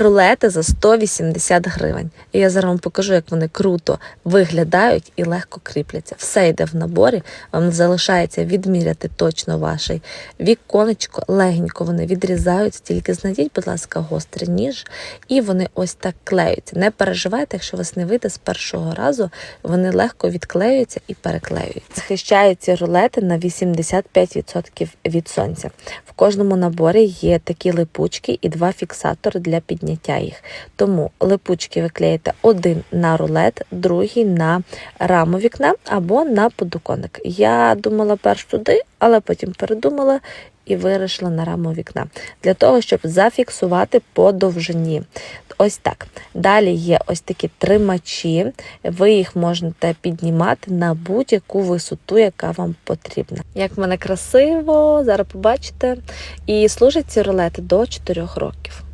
Рулети за 180 гривень. І я зараз вам покажу, як вони круто виглядають і легко кріпляться. Все йде в наборі. Вам залишається відміряти точно ваш віконечко, легенько вони відрізаються. Тільки знайдіть, будь ласка, гострий ніж, і вони ось так клеються. Не переживайте, якщо вас не вийде з першого разу, вони легко відклеюються і переклеюються. Захищають ці рулети на 85% від сонця. В кожному наборі є такі липучки і два фіксатори для підняття їх. Тому липучки ви клеїте один на рулет, другий на раму вікна або на подоконник. Я думала перш туди, але потім передумала. І вирішила на раму вікна для того, щоб зафіксувати по довжині. Ось так. Далі є ось такі тримачі, ви їх можете піднімати на будь-яку висоту, яка вам потрібна. Як в мене красиво, зараз побачите. І служать ці рулети до 4 років.